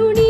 கருணி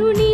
தருணி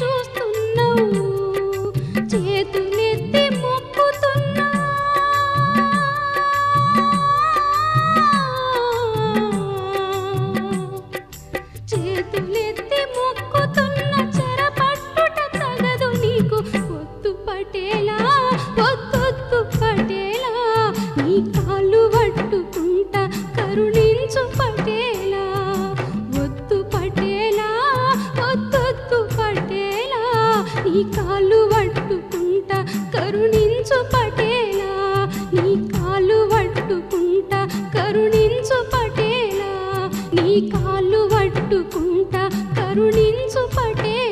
చూస్తున్నావు. చేతులు నీ కాళ్ళు పట్టుకుంటా కరుణించు పటేలా నీ కాళ్ళు పట్టుకుంటా కరుణించు పటేలా నీ కాళ్ళు కరుణించు పటేలా